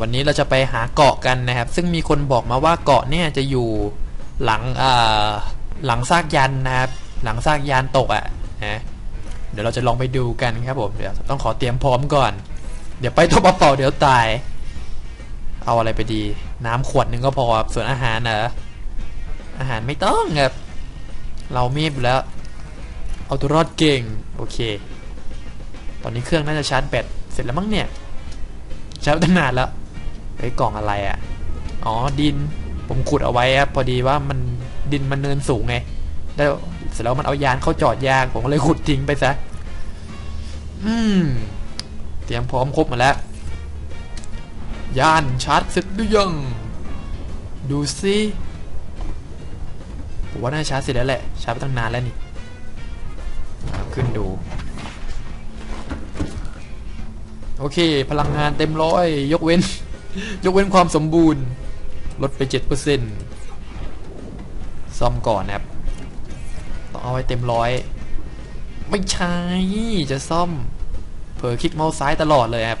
วันนี้เราจะไปหาเกาะกันนะครับ ซึ่งมีคนบอกมาว่าเกาะเนี่ยจะอยู่หลังอ่าหลังซากยันนะครับ หลังซากยานตกอะ่ะนะเดี๋ยวเราจะลองไปดูกันครับผมเดี๋ยวต้องขอเตรียมพร้อมก่อน เดี๋ยวไปตัวเปล่าเดี๋ยวตาย เอาอะไรไปดี น้ำขวดหนึ่งก็พอส่วนอาหารนะอาหารไม่ต้องครับเรามีดอยู่แล้ว เอาตัวรอดเก่ง โอเค ตอนนี้เครื่องน่าจะชาร์จแบตเสร็จแล้วมั้งเนี่ยชาร์จตั้งนานแล้ว ไอ้ยกล่องอะไรอะ่ะ อ๋อดิน ผมขุดเอาไว้ครับพอดีว่ามันดินมันเนินสูงไง แล้วเสร็จแล้วมันเอายานเข้าจอดยากผมก็เลยขุดทิ้งไปซะ อืม เตรียมพร้อมครบหมาแล้ว ยานชาร์จเสร็จหรือยัง ดูสิผมว่าน่าชาร์จเสร็จแล้วแหละ ชาร์จไปตั้งนานแล้วนี่ขึ้นดู โอเค พลังงานเต็มร้อย ยกเว้น ยกเว้นความสมบูรณ์ ลดไป 7%ซ่อมก่อนนะครับ ต้องเอาไว้เต็มร้อย ไม่ใช่ จะซ่อม เผลอคลิกเมาส์ซ้ายตลอดเลยครับ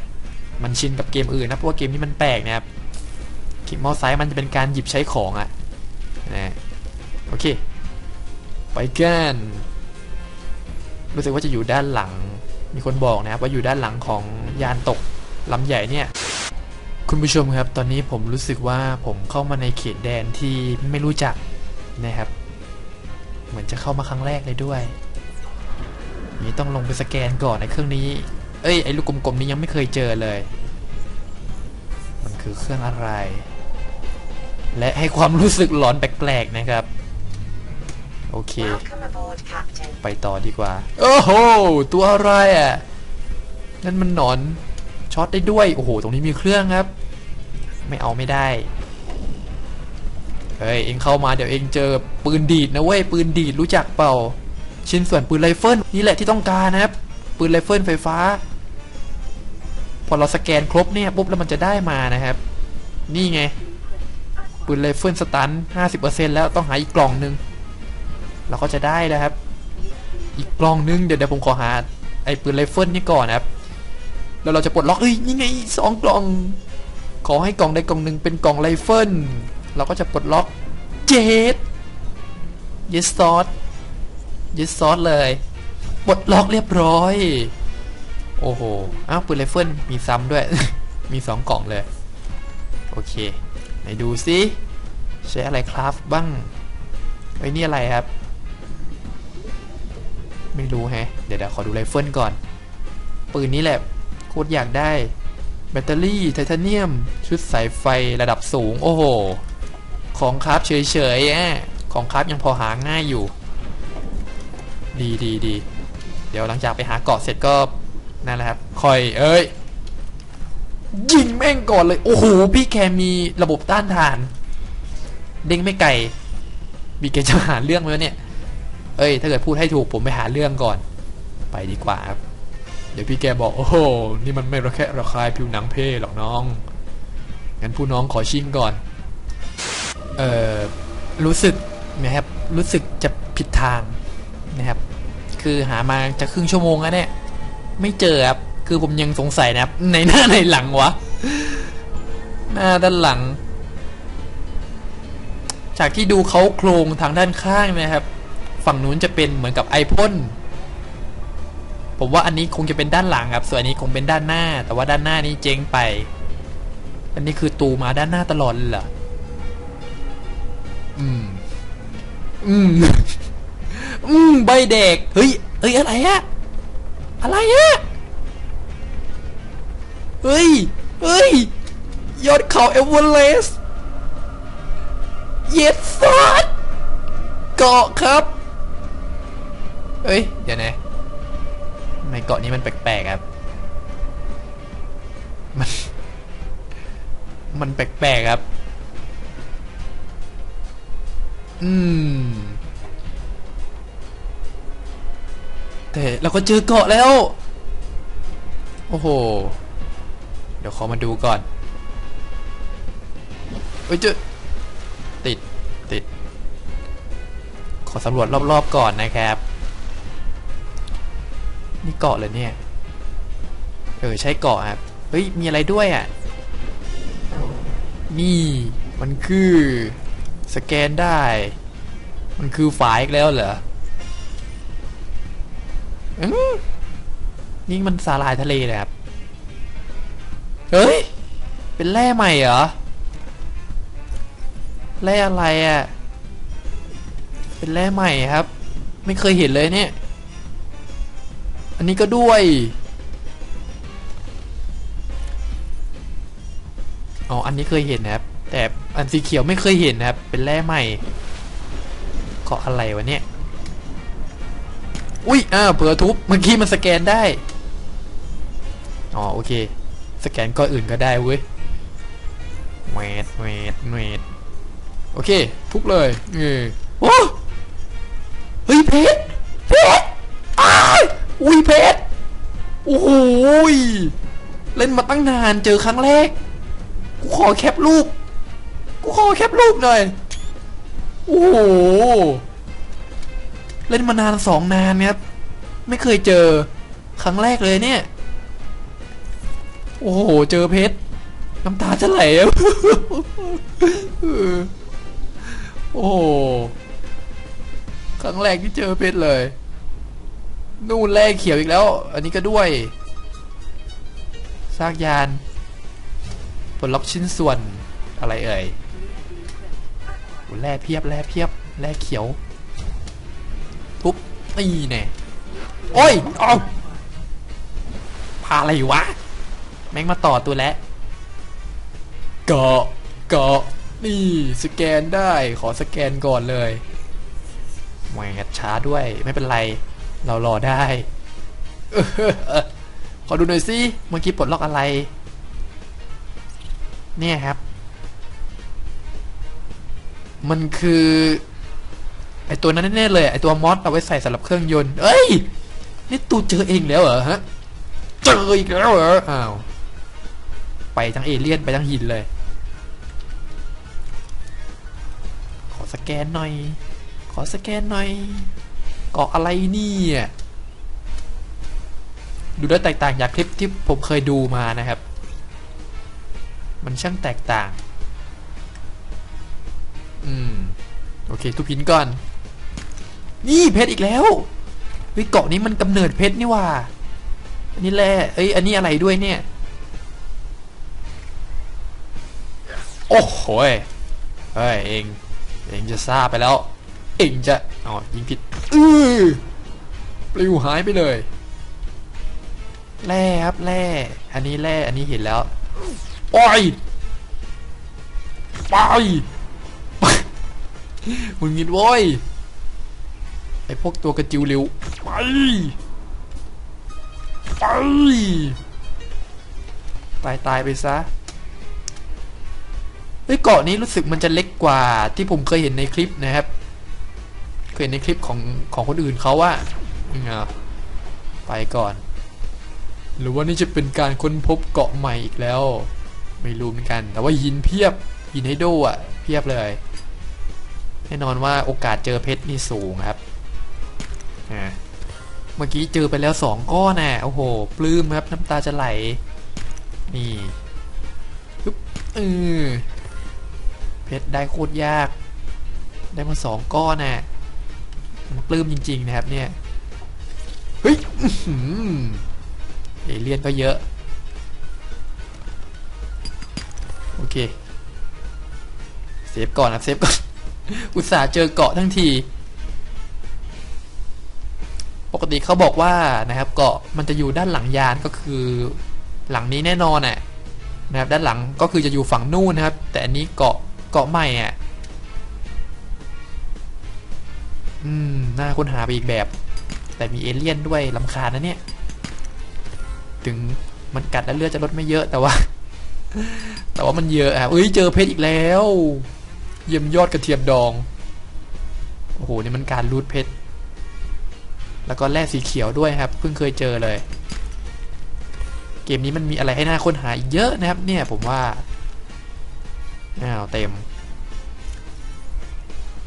มันชินกับเกมอื่นนะเพราะว่าเกมนี้มันแปลกนะครับ คลิกเมาส์ซ้ายมันจะเป็นการหยิบใช้ของอะนะโอเค ไปกันรู้สึกว่าจะอยู่ด้านหลัง มีคนบอกนะครับว่าอยู่ด้านหลังของยานตกลำใหญ่เนี่ย คุณผู้ชมครับ ตอนนี้ผมรู้สึกว่าผมเข้ามาในเขตแดนที่ไม่รู้จักนะครับ เหมือนจะเข้ามาครั้งแรกเลยด้วย นี่ต้องลงไปสแกนก่อนในเครื่องนี้ เอ้ยไอ้ลูกกลมๆนี้ยังไม่เคยเจอเลย มันคือเครื่องอะไร และให้ความรู้สึกหลอนแปลกๆนะครับ โอเค ไปต่อดีกว่า โอ้โห ตัวอะไรอะ นั่นมันหนอนช็อตได้ด้วย โอ้โห ตรงนี้มีเครื่องครับ ไม่เอาไม่ได้ เฮ้ย เองเข้ามาเดี๋ยวเองเจอปืนดีดนะเว้ย ปืนดีดรู้จักเปล่า ชิ้นส่วนปืนไรเฟิลนี่แหละที่ต้องการนะครับ ปืนไรเฟิลไฟฟ้า พอเราสแกนครบเนี่ยปุ๊บแล้วมันจะได้มานะครับ นี่ไง ปืนไรเฟิลสตัน50%แล้วต้องหาอีกกล่องหนึง เราก็จะได้แล้วครับ อีกกล่องนึงเดี๋ยวเดี๋ยวผมขอหาไอ้ปืนไรเฟิลนี่ก่อนนะครับแล้วเราจะปลดล็อกเอ้ยนี่ไงสองกล่อง ขอให้กล่องใดกล่องหนึ่งเป็นกล่องไรเฟิลเราก็จะปลดล็อกเจ็ดยิสซอสยิสซอสเลยปลดล็อกเรียบร้อย โอ้โห อ้าวปืนไรเฟิลมีซ้ำด้วย มีสองกล่องเลย โอเค ไหนดูซิใช้อะไรคราฟบ้างไอ้นี่อะไรครับ ไม่รู้แฮะ เดี๋ยวเดี๋ยวขอดูไรเฟิลก่อน ปืนนี้แหละโคตรอยากได้ แบตเตอรี่ไทเทเนียม ชุดสายไฟระดับสูง โอ้โห ของคราฟเฉยๆอะของคราฟยังพอหาง่ายอยู่ ดีดีดีเดี๋ยวหลังจากไปหาเกาะเสร็จก็นั่นแหละครับคอยเอ้ยยิงแม่งก่อนเลย โอ้โห พี่แคมีระบบต้านทาน เด้งไม่ไกลมีเกณฑ์จะหาเรื่องไหมเนี่ย เอ้ย ถ้าเกิดพูดให้ถูกผมไปหาเรื่องก่อน ไปดีกว่าครับ เดี๋ยวพี่แกบอกโอ้โหนี่มันไม่ระแคะระคายผิวหนังเพ่หรอกน้องงั้นผู้น้องขอชิงก่อน เอ่อรู้สึกนะครับรู้สึกจะผิดทางนะครับ คือหามาจะครึ่งชั่วโมงแล้วเนี่ยไม่เจอครับคือผมยังสงสัยนะครับในหน้าในหลังวะหน้าด้านหลัง จากที่ดูเขาโครงทางด้านข้างนะครับ ฝั่งนู้นจะเป็นเหมือนกับไอพ่น ผมว่าอันนี้คงจะเป็นด้านหลังครับ ส่วนอันนี้คงเป็นด้านหน้า แต่ว่าด้านหน้านี้เจ๊งไป อันนี้คือตูมาด้านหน้าตลอดเลยเหรอ อืม อืม อืม ใบเด็ก เฮ้ย เฮ้ย อะไรอะอะไรอะเฮ้ย เฮ้ย ยอดเขาเอเวอเรสต์เย็ดซัดเกาะครับเฮ้ย เดี๋ยวนะ เกาะนี้มันแปลกๆครับ มัน มันแปลกๆครับ อืม แต่เราก็เจอเกาะแล้ว โอ้โห เดี๋ยวขอมาดูก่อน เอ้ยเจอติด ติด ขอสำรวจรอบๆก่อนนะครับ นี่เกาะเลยเนี่ย เออ ใช่เกาะครับ เฮ้ย มีอะไรด้วยอะ นี่ มันคือ สแกนได้ มันคือฝายอีกแล้วเหรออืมนี่มันสาลายทะเลเลยครับ เฮ้ย เป็นแร่ใหม่เหรอ แร่อะไรอะ่ะ เป็นแร่ใหม่ครับ ไม่เคยเห็นเลยเนี่ย อันนี้ก็ด้วยอ๋ออันนี้เคยเห็นนะครับ แต่อันสีเขียวไม่เคยเห็นนะครับ เป็นแร่ใหม่เกาะอะไรวะเนี่ย อุ้ยอ้าวเผื่อทุบ เมื่อกี้มันสแกนได้ อ๋อโอเค สแกนก็อื่นก็ได้เว้ยเวทเวทเวทโอเค ทุบเลยเออโอ้เฮ้ยเพชร อุ้ยเพชรโอ้โหยเล่นมาตั้งนานเจอครั้งแรก กูขอแคปรูป กูขอแคปรูปหน่อย โอ้โห เล่นมานานสองนานครับ ไม่เคยเจอครั้งแรกเลยเนี่ย โอ้โห เจอเพชร น้ำตาจะไหลโอ้โห ครั้งแรกที่เจอเพชรเลย นู่นแร่เขียวอีกแล้ว อันนี้ก็ด้วยซากยานปลดล็อกชิ้นส่วนอะไรเอ่ยแร่เพียบแร่เพียบแร่เขียวทุบนี่แน่โอ้ยเอาพาอะไรวะ แม่งมาต่อตัวแล้วเกาะเกาะนี่สแกนได้ขอสแกนก่อนเลยแหวดช้าด้วยไม่เป็นไร เรารอได้ ขอดูหน่อยสิเมื่อกี้ปลดล็อกอะไร เนี่ยครับ มันคือไอตัวนั้นแน่เลยไอตัวมอสเอาไว้ใส่สำหรับเครื่องยนต์เอ้ย นี่ตูเจอเองแล้วเหรอฮะ เจออีกแล้วเหรอ อ้าว ไปทั้งเอเลี่ยนไปทั้งหินเลย ขอสแกนหน่อย ขอสแกนหน่อย เกาะอะไรเนี่ยดูแล้วแตกต่างจากคลิปที่ผมเคยดูมานะครับ มันช่างแตกต่าง อืม โอเค ทุบหินก่อน นี่เพชรอีกแล้วเฮ้ยเกาะนี้มันกำเนิดเพชรนี่ว่าอันนี้แร่เอ้ย อันนี้อะไรด้วยเนี่ย โอ้โหเฮ้ย เอง เองจะซาบไปแล้ว เองจะ อ๋อ ยิงผิด อือปลิวหายไปเลย แร่ครับแร่ อันนี้แร่ อันนี้เห็นแล้วโอ้ยไปมึงงิดโว้ยไอพวกตัวกระจิวเร็วไปไปตายตายไปซะเฮ้ยเกาะนี้รู้สึกมันจะเล็กกว่าที่ผมเคยเห็นในคลิปนะครับ เคยเห็นในคลิปของของคนอื่นเขาว่าอะไปก่อน หรือว่านี่จะเป็นการค้นพบเกาะใหม่อีกแล้ว ไม่รู้เหมือนกัน แต่ว่าหินเพียบหินไฮโดอะ เพียบเลย แน่นอนว่าโอกาสเจอเพชรนี่สูงครับอ่าเมื่อกี้เจอไปแล้วสองก้อนน่ะโอ้โห ปลื้มครับน้ำตาจะไหล นี่ปึ๊บเออเพชรได้โคตรยาก ได้มาสองก้อนน่ะมัน ปลื้มจริง ๆ นะครับเนี่ย เฮ้ยเอเลียนก็เยอะ โอเค เซฟก่อนนะเซฟก่อน อุตส่าห์เจอเกาะทั้งที ปกติเขาบอกว่านะครับ เกาะมันจะอยู่ด้านหลังยานก็คือหลังนี้แน่นอนน่ะนะครับ ด้านหลังก็คือจะอยู่ฝั่งนู่นนะครับ แต่อันนี้เกาะเกาะใหม่อะ อืมน่าค้นหาไปอีกแบบ แต่มีเอเลี่ยนด้วยลำคาญนะเนี่ย ถึงมันกัดแล้วเลือดจะลดไม่เยอะแต่ว่า แต่ว่ามันเยอะอะเอ้ยเจอเพชรอีกแล้ว เยี่ยมยอดกระเทียมดอง โอ้โหนี่มันการรูดเพชร แล้วก็แร่สีเขียวด้วยครับ เพิ่งเคยเจอเลย เกมนี้มันมีอะไรให้น่าค้นหาอีกเยอะนะครับ เนี่ยผมว่าอ้าวเต็ม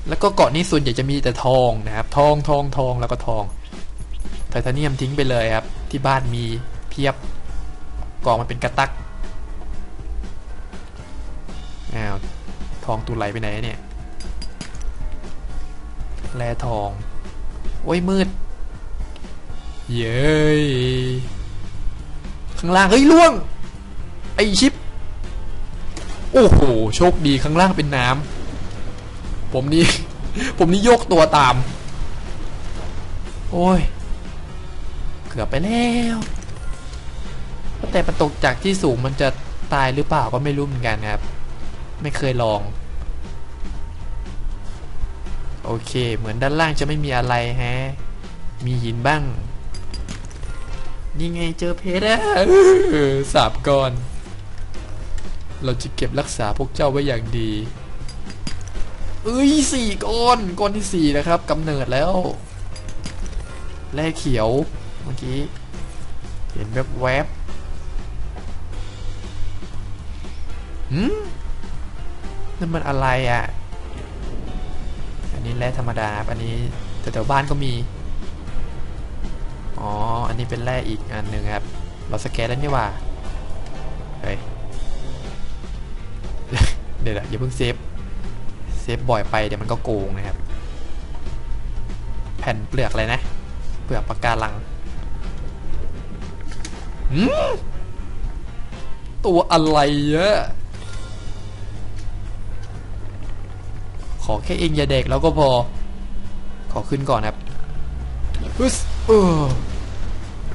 แล้วก็เกาะนี้ส่วนใหญ่จะมีแต่ทองนะครับทองทองทองแล้วก็ทองไทเทเนียมทิ้งไปเลยครับ ที่บ้านมีเพียบกองมันเป็นกระตักอ่าทองตูไหลไปไหนเนี่ยแร่ทอง โอ้ยมืด เย้ยข้างล่างเฮ้ยล่วง ไอชิป โอ้โห โชคดีข้างล่างเป็นน้ำ ผมนี่ ผมนี่โยกตัวตาม โอ้ย เกือบไปแล้วแต่มันตกจากที่สูงมันจะตายหรือเปล่าก็ไม่รู้เหมือนกันครับ ไม่เคยลอง โอเค เหมือนด้านล่างจะไม่มีอะไรแฮะ มีหินบ้าง นี่ไงเจอเพชรอะสาบก้อน เราจะเก็บรักษาพวกเจ้าไว้อย่างดี เอ้ยสี่ก้อนก้อนที่สี่นะครับกำเนิดแล้วแร่เขียวเมื่อกี้ เห็นแบบแวบหืมนั่นมันอะไรอะ อันนี้แร่ธรรมดาครับอันนี้แถวๆบ้านก็มี อ๋อ อันนี้เป็นแร่อีกอันหนึ่งครับ เราสแกนแล้วนี่ว่า เฮ้ย เดี๋ยวอย่าเพิ่งเซฟ ซฟบ่อยไปเดี๋ยวมันก็โกงนะครับ แผ่นเปลือกอะไรนะ เปลือกปากการังหืมตัวอะไรเยอะ ขอแค่เองอย่าเด็กแล้วก็พอ ขอขึ้นก่อนครับฮึสเออ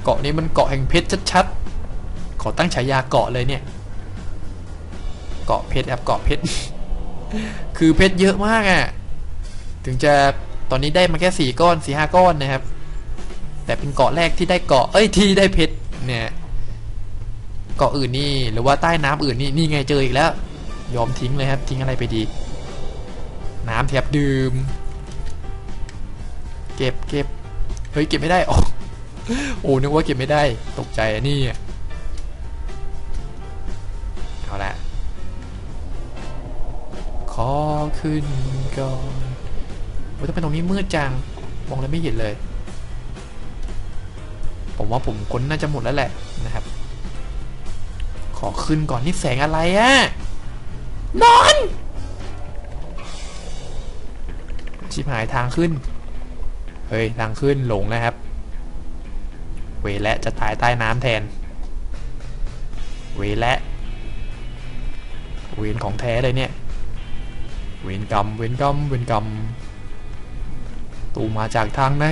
เกาะนี้มันเกาะแห่งเพชรชัดๆ ขอตั้งฉายาเกาะเลยเนี่ย เกาะเพชรครับเกาะเพชร คือเพชรเยอะมากอะ่ะ ถึงจะตอนนี้ได้มาแค่สี่ก้อนสี่ห้าก้อนนะครับ แต่เป็นเกาะแรกที่ได้เกาะ เอ้ยที่ได้เพชรเนี่ยเกาะอื่นนี่หรือว่าใต้น้ำอื่นนี่นี่ไงเจออีกแล้ว ยอมทิ้งเลยครับ ทิ้งอะไรไปดี น้ำแทบดื่ม เก็บเก็บเฮ้ยเก็บไม่ได้อ๋อโอ้นึกว่าเก็บไม่ได้ตกใจนนี้เอา ขอขึ้นก่อนโอ้ยทำไมตรงนี้มืดจัง มองแล้วไม่เห็นเลย ผมว่าผมค้นน่าจะหมดแล้วแหละนะครับ ขอขึ้นก่อนนี่แสงอะไรอะนอน ชิบหายทางขึ้น เฮ้ย ทางขึ้นหลงนะครับ เวและจะตายใต้น้ำแทน เวและ เวนของแท้เลยเนี่ย เวนกรรมเวนกรรมเวนกรรมตูมาจากทางไหน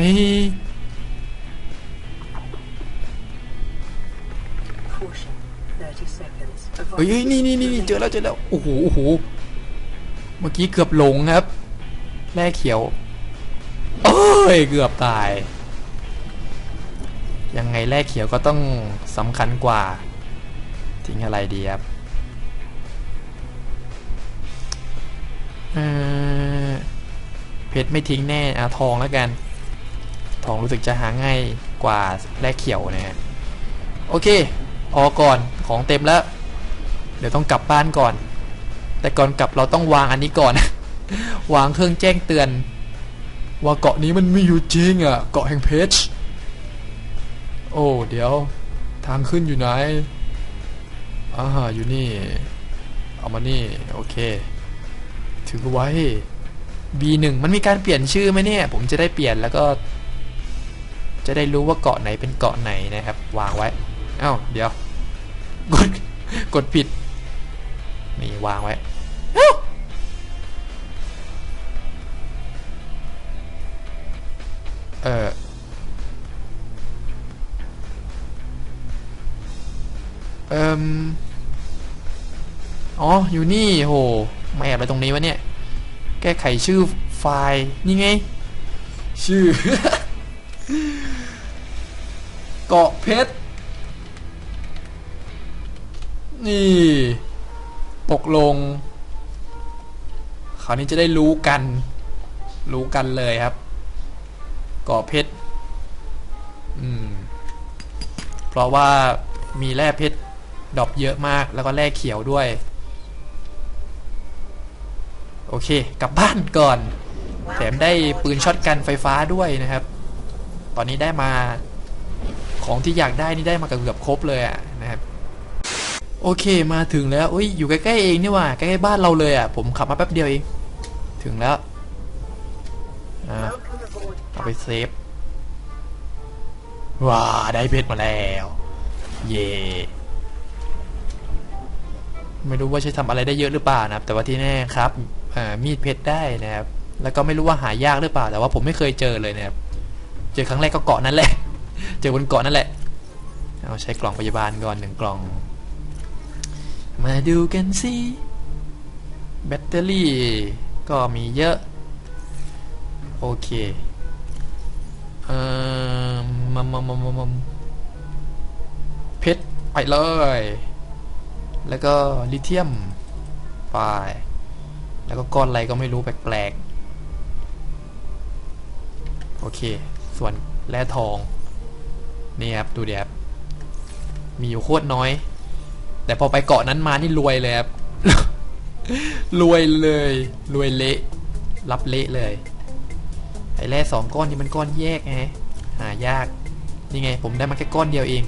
เฮ้ยนี่นี่นี่เจอแล้วเจอแล้วโอ้โหโอ้โหเมื่อกี้เกือบหลงครับ แร่เขียวโอ้ยเกือบตาย ยังไงแร่เขียวก็ต้องสำคัญกว่า ทิ้งอะไรดีครับ เออเพชรไม่ทิ้งแน่เอาทองแล้วกัน ทองรู้สึกจะหาง่ายกว่าแร่เขียวนะฮะโอเคออกก่อนของเต็มแล้ว เดี๋ยวต้องกลับบ้านก่อน แต่ก่อนกลับเราต้องวางอันนี้ก่อน วางเครื่องแจ้งเตือน ว่าเกาะนี้มันมีอยู่จริงอะ เกาะแห่งเพชรโอ้เดี๋ยว ทางขึ้นอยู่ไหนอ่าอยู่นี่ เอามานี่ โอเค ถือไว้ B1 มันมีการเปลี่ยนชื่อไหมเนี่ย ผมจะได้เปลี่ยนแล้วก็ จะได้รู้ว่าเกาะไหนเป็นเกาะไหนนะครับ วางไว้ เอ้า เดี๋ยว กด กดผิด นี่วางไว้ เอออเอิมอ๋อ อยู่นี่ โห มาแอบอะไรตรงนี้วะเนี่ย แก้ไขชื่อไฟล์นี่ไง ชื่อ เกาะเพชร นี่ ตกลง คราวนี้จะได้รู้กัน รู้กันเลยครับ เกาะเพชร อืม เพราะว่ามีแร่เพชรดอปเยอะมาก แล้วก็แร่เขียวด้วย โอเค กลับบ้านก่อน แถมได้ปืนช็อตกันไฟฟ้าด้วยนะครับ ตอนนี้ได้มาของที่อยากได้นี่ได้มาเกือบครบเลยอะนะครับโอเคมาถึงแล้วอุ้ยอยู่ใกล้ๆเองนี่ว่าใกล้ๆบ้านเราเลยอะผมขับมาแป๊บเดียวเอง ถึงแล้วอ่าเอาไปเซฟว้าได้เพชรมาแล้ว เย่ไม่รู้ว่าใช้ทำอะไรได้เยอะหรือเปล่านะครับ แต่ว่าที่แน่ครับ มีดเพชรได้นะครับ แล้วก็ไม่รู้ว่าหายากหรือเปล่า แต่ว่าผมไม่เคยเจอเลยนะครับ เจอครั้งแรกก็เกาะนั่นแหละ เจอบนเกาะนั่นแหละ เอาใช้กล่องพยาบาลก่อนหนึ่งกล่อง มาดูกันสิแบตเตอรี่ก็มีเยอะ โอเค เอ่อมามามามามเพชรไปเลย แล้วก็ลิเธียมไป แล้วก็ก้อนอะไรก็ไม่รู้แปลกๆ โอเค ส่วนแร่ทอง นี่ครับ ดูดิครับมีอยู่โคตรน้อย แต่พอไปเกาะนั้นมานี่รวยเลยครับ รวยเลย รวยเละ รับเละเลย ไอ้แร่สองก้อนนี่มันก้อนแยกไง หายาก นี่ไง ผมได้มาแค่ก้อนเดียวเอง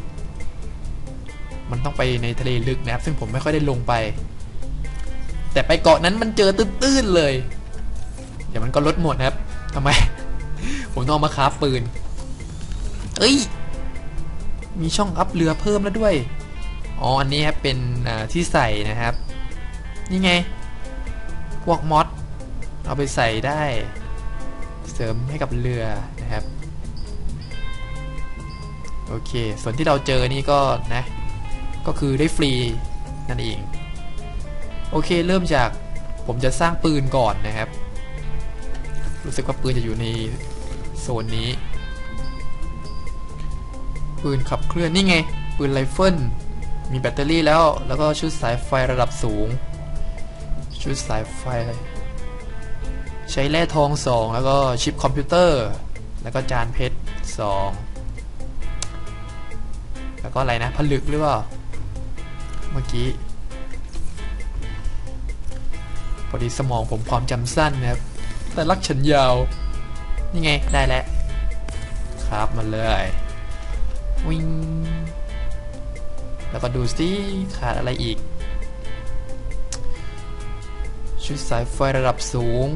มันต้องไปในทะเลลึกนะครับ ซึ่งผมไม่ค่อยได้ลงไป แต่ไปเกาะนั้นมันเจอตื้นๆเลย เดี๋ยวมันก็ลดหมดนะครับทำไม ผมต้องมาคราฟปืน เอ้ย มีช่องอัพเรือเพิ่มแล้วด้วย อ๋อ อันนี้ครับเป็นที่ใส่นะครับ นี่ไง พวกมอดเอาไปใส่ได้ เสริมให้กับเรือนะครับ โอเค ส่วนที่เราเจอนี่ก็นะ ก็คือได้ฟรีนั่นเอง โอเคเริ่มจากผมจะสร้างปืนก่อนนะครับ รู้สึกว่าปืนจะอยู่ในโซนนี้ ปืนขับเคลื่อนนี่ไง ปืนไรเฟิลมีแบตเตอรี่แล้ว แล้วก็ชุดสายไฟระดับสูง ชุดสายไฟ ใช้แร่ทองสองแล้วก็ชิปคอมพิวเตอร์ แล้วก็จานเพชรสองแล้วก็อะไรนะ ผลึกหรือเปล่า เมื่อกี้ พอดีสมองผมความจำสั้นนะครับ แต่รักฉันยาว นี่ไง ได้แล้ว ครับมาเลย วิงแล้วก็ดูสิขาดอะไรอีก ชุดสายไฟระดับสูง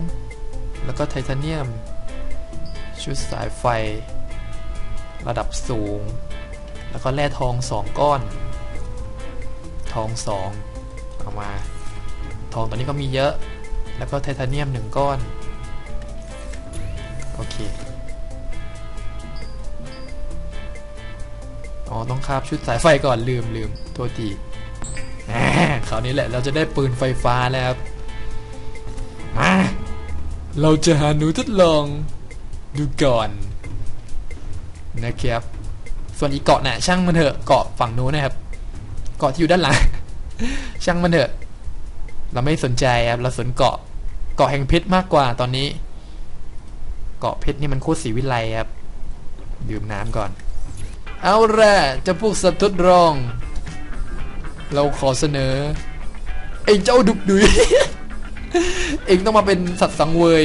แล้วก็ไทเทเนียม ชุดสายไฟ ระดับสูง แล้วก็แร่ทองสองก้อน ทองสองเอามา ทองตอนนี้ก็มีเยอะ แล้วก็ไทเทเนียมหนึ่งก้อน โอเค อ๋อ ต้องคาบชุดสายไฟก่อนลืมลืมโทษทีแหมคราวนี้แหละเราจะได้ปืนไฟฟ้าแล้วครับเราจะหาหนูทดลองดูก่อนนะครับ ส่วนอีกเกาะน่ะช่างมันเถอะเกาะฝั่งนู้นนะครับ เกาะที่อยู่ด้านหลัง ช่างมันเถอะ เราไม่สนใจครับ เราสนเกาะ เกาะแห่งเพชรมากกว่าตอนนี้ เกาะเพชรนี่มันโคตรสีวิไลครับ ดื่มน้ำก่อน เอาละจะพวกสัตว์ทดลอง เราขอเสนอไอ้เจ้าดุกดุยเองต้องมาเป็นสัตว์สังเวย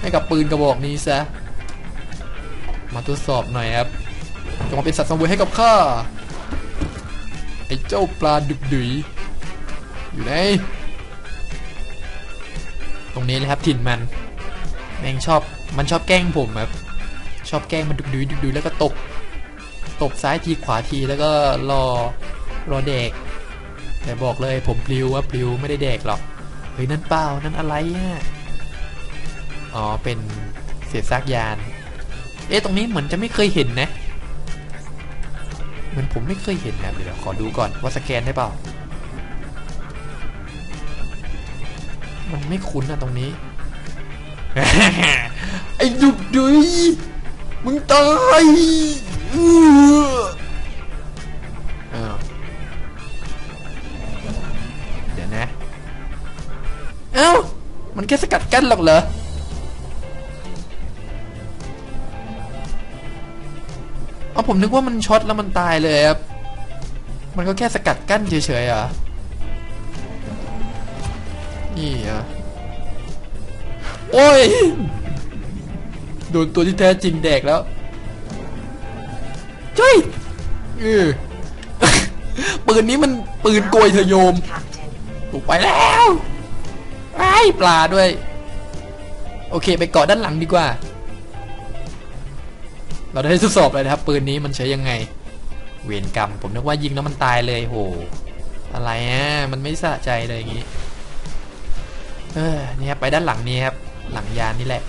ให้กับปืนกระบอกนี้ซะ มาทดสอบหน่อยครับจงมาเป็นสัตว์สังเวยให้กับข้าไอ้เจ้าปลาดุกดุยอยู่ไหน ตรงนี้เลยครับถิ่นมัน แม่งชอบมันชอบแกล้งผมครับชอบแกล้งมันดุดุดุดุแล้วก็ตบตบซ้ายทีขวาทีแล้วก็รอรอเด็ก แต่บอกเลยผมพลิวว่าพลิวไม่ได้เด็กหรอกเฮ้ยนั่นเปล่านั่นอะไรอะอ๋อเป็นเศษซากยาน เอ๊ะตรงนี้เหมือนจะไม่เคยเห็นนะเหมือนผมไม่เคยเห็นนะเดี๋ยวขอดูก่อนว่าสแกนได้เปล่า มันไม่คุ้นอะตรงนี้ ไอ้ดุกดุยมึงตายอื้ออ้าวเดี๋ยวนะ เอ้า มันแค่สกัดกั้นหรอกเหรอเอาผมนึกว่ามันช็อตแล้วมันตายเลยครับ มันก็แค่สกัดกั้นเฉยๆเหรอะ นี่อะโอ้ยโดนตัวที่แท้จริงแดกแล้วจ้ยเออปืนนี้มันปืนโกยเธอโยมถูกไปแล้วไอ้ปลาด้วย โอเค ไปเกาะด้านหลังดีกว่า เราได้ทดสอบเลยนะครับ ปืนนี้มันใช้ยังไง เวรกรรม ผมนึกว่ายิงแล้วมันตายเลยโห อะไรอะ มันไม่สะใจเลยอย่างงี้ เออนี่ครับไปด้านหลังนี้ครับ หลังยานนี่แหละ